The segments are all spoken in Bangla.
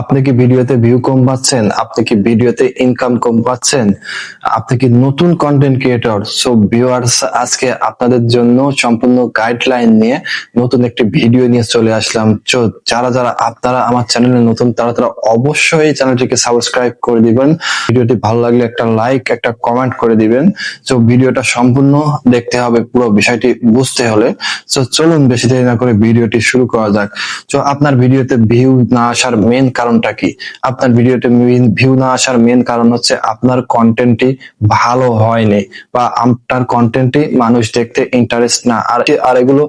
আপনি কি ভিডিওতে ভিউ কম পাচ্ছেন? আপনি কি ভিডিওতে ইনকাম কম পাচ্ছেন? আপনি কি নতুন কন্টেন্ট ক্রিয়েটর সো ভিউয়ার্স আজকে আপনাদের জন্য সম্পূর্ণ গাইডলাইন নিয়ে নতুন একটি ভিডিও নিয়ে চলে আসলাম। যারা যারা আপনারা আমার চ্যানেলে নতুন, তারা তারা অবশ্যই চ্যানেলটিকে সাবস্ক্রাইব করে দিবেন। ভিডিওটি ভালো লাগলে একটা লাইক একটা কমেন্ট করে দিবেন। তো ভিডিওটা সম্পূর্ণ দেখতে হবে পুরো বিষয়টি বুঝতে হলে। তো চলুন বেশি দেরি না করে ভিডিওটি শুরু করা যাক। তো আপনার ভিডিওতে ভিউ না আসার মেন কারণটা কি? আপনার ভিডিওতে ভিউ না আসার মেন কারণ হচ্ছে আপনার কন্টেন্টটি ভালো হয়নি বা আপনার কন্টেন্টটি মানুষ দেখতে ইন্টারেস্ট না। আর আর এগুলো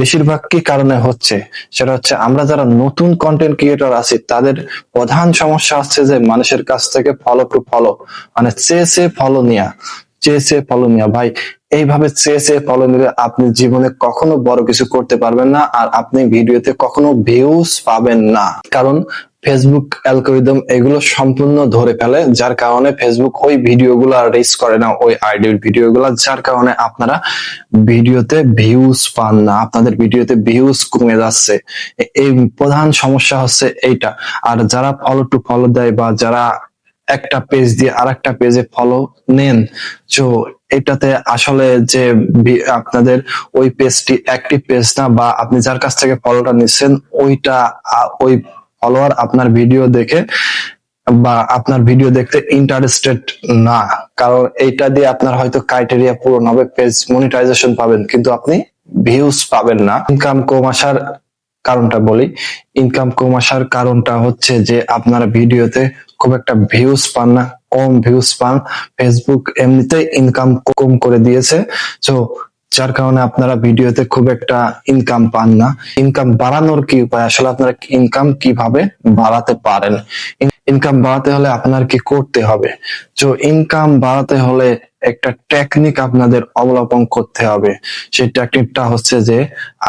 বেশিরভাগ কি কারণে হচ্ছে? সেটা হচ্ছে আমরা যারা নতুন কন্টেন্ট ক্রিয়েটর আছি, তাদের প্রধান সমস্যা হচ্ছে যে মানুষের কাছ থেকে ফলো টু ফলো মানে চেয়ে চেয়ে ফলো নেওয়া চেয়ে চেয়ে ফলো নেওয়া ভাই, এইভাবে চেয়ে চেয়ে ফলো নিলে আপনি জীবনে কখনো বড় কিছু করতে পারবেন না আর আপনি ভিডিওতে কখনো ভিউজ পাবেন না। কারণ ফেসবুক অ্যালগোরিদম এগুলো সম্পূর্ণ ধরে ফেলে, যার কারণে ফেসবুক ওই ভিডিওগুলো রিচ করে না, ওই আইডির ভিডিওগুলো, যার কারণে আপনারা ভিডিওতে ভিউজ পান না, আপনাদের ভিডিওতে ভিউজ কমে যাচ্ছে। এই প্রধান সমস্যা হচ্ছে এইটা। আর যারা ফলো টু ফলো দেয় বা যারা একটা পেজ দিয়ে আর একটা পেজে ফলো নেন, তো এটাতে আসলে যে আপনাদের ওই পেজটি অ্যাক্টিভ পেজ না, বা আপনি যার কাছ থেকে ফলোটা নিচ্ছেন, ওইটা ওই ফলোয়ার আপনার ভিডিও দেখে বা আপনার ভিডিও দেখতে ইন্টারেস্টেড না। কারণ এইটা দিয়ে আপনার হয়তো ক্রাইটেরিয়া পূরণ হবে পেজ মনিটাইজেশন পাবেন, কিন্তু আপনি ভিউজ পাবেন না। ইনকাম কম আসার কারণটা বলি। ইনকাম কম আসার কারণটা হচ্ছে যে আপনার ভিডিওতে খুব একটা ভিউজ পান না, কম ভিউজ পান। ফেসবুক এমনিতে ইনকাম কম করে দিয়েছে। তো যার কারণে আপনারা ভিডিওতে খুব একটা ইনকাম পান না। ইনকাম বাড়ানোর কি উপায়? আসলে আপনারা ইনকাম কীভাবে বাড়াতে পারেন? ইনকাম বাড়াতে হলে আপনার কি করতে হবে? তো ইনকাম বাড়াতে হলে একটা টেকনিক আপনাদের অবলম্বন করতে হবে। সেই টেকনিকটা হচ্ছে যে,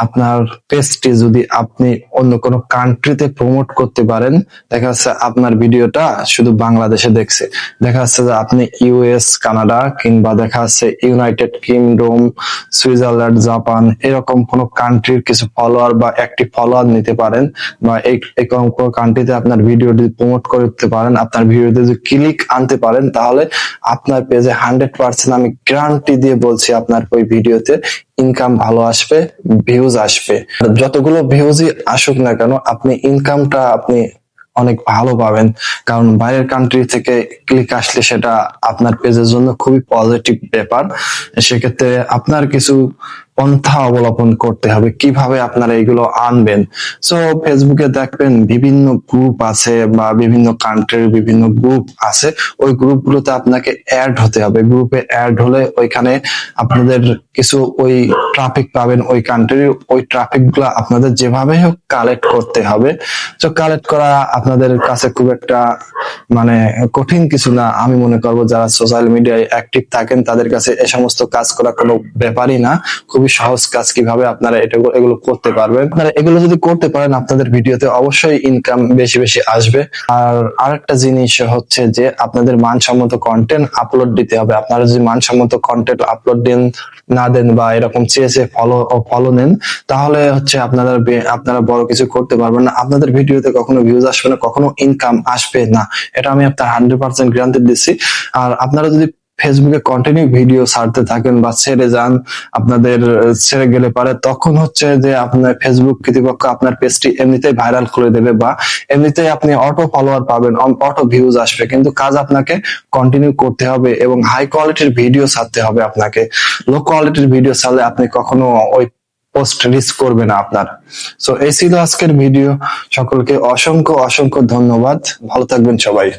আপনার পেজটি যদি আপনি অন্য কোনো কান্ট্রিতে প্রমোট করতে পারেন, দেখা যাচ্ছে আপনার ভিডিওটা শুধু বাংলাদেশে দেখছে। দেখা যাচ্ছে যে আপনি ইউএস কানাডা কিংবা দেখা যাচ্ছে ইউনাইটেড কিংডম সুইজারল্যান্ড জাপান এরকম কোনো কান্ট্রির কিছু ফলোয়ার বা একটি ফলোয়ার নিতে পারেন বা এরকম কোনো কান্ট্রিতে আপনার ভিডিও যদি প্রমোট করতে পারেন, আপনার ভিডিওতে যদি ক্লিক আনতে পারেন, তাহলে আপনার পেজে হান্ড্রেড পার্সেন্ট আমি গ্রান্টি দিয়ে বলছি আপনার ওই ভিডিওতে ইনকাম ভালো আসবে ভিউজ আসবে। যতগুলো ভিউজই আসুক না কেন, আপনি ইনকামটা আপনি অনেক ভালো পাবেন। কারণ বাইরের কান্ট্রি থেকে ক্লিক আসলে সেটা আপনার পেজের জন্য খুবই পজিটিভ ব্যাপার। সেক্ষেত্রে আপনার কিছু পন্থা অবলম্বন করতে হবে, কীভাবে আপনারা এগুলো আনবেন। সো ফেসবুকে দেখবেন বিভিন্ন গ্রুপ আছে বা বিভিন্ন কান্ট্রির বিভিন্ন গ্রুপ আছে। ওই গ্রুপগুলোতে আপনাকে অ্যাড হতে হবে। গ্রুপে অ্যাড হলে ওইখানে আপনাদের কিছু ওই ট্রাফিক পাবেন ওই কান্ট্রির ওই ট্রাফিকগুলো আপনাদের যেভাবে হোক কালেক্ট করতে হবে। তো কালেক্ট করা আপনাদের কাছে খুব একটা মানে কঠিন কিছু না। আমি মনে করব যারা সোশ্যাল মিডিয়ায় অ্যাক্টিভ থাকেন তাদের কাছে এ সমস্ত কাজ করা কোনো ব্যাপারই না। খুবই সহজ কাজ কীভাবে আপনারা এটা এগুলো করতে পারবেন। আপনারা এগুলো যদি করতে পারেন আপনাদের ভিডিওতে অবশ্যই ইনকাম বেশি বেশি আসবে। আর আরেকটা জিনিস হচ্ছে যে আপনাদের মানসম্মত কন্টেন্ট আপলোড দিতে হবে। আপনারা যদি মানসম্মত কন্টেন্ট আপলোড দেন, না দেন বা এরকম চেয়ে চেয়ে ফলো ফলো নেন, তাহলে হচ্ছে আপনারা আপনারা বড় কিছু করতে পারবেন না। আপনাদের ভিডিওতে কখনো ভিউজ আসবে না, কখনো ইনকাম আসবে না। এটা আমি আপনার হান্ড্রেড পার্সেন্ট গ্যারান্টি দিচ্ছি। আর আপনারা যদি ফেসবুকে কন্টিনিউ ভিডিও ছাড়তে থাকেন বা ছেড়ে যান, আপনাদের ছেড়ে গেলে পারে, তখন হচ্ছে যে আপনার ফেসবুক কর্তৃপক্ষ আপনার পেজটি এমনিতেই ভাইরাল করে দেবে বা এমনিতেই আপনি অটো ফলোয়ার পাবেন অটো ভিউজ আসবে। কিন্তু কাজ আপনাকে কন্টিনিউ করতে হবে এবং হাই কোয়ালিটির ভিডিও ছাড়তে হবে আপনাকে। লো কোয়ালিটির ভিডিও ছাড়লে আপনি কখনো ওই পোস্ট রিচ করবে না আপনার। সো এই ছিল আজকের ভিডিও সকলকে অসংখ্য অসংখ্য ধন্যবাদ। ভালো থাকবেন সবাই।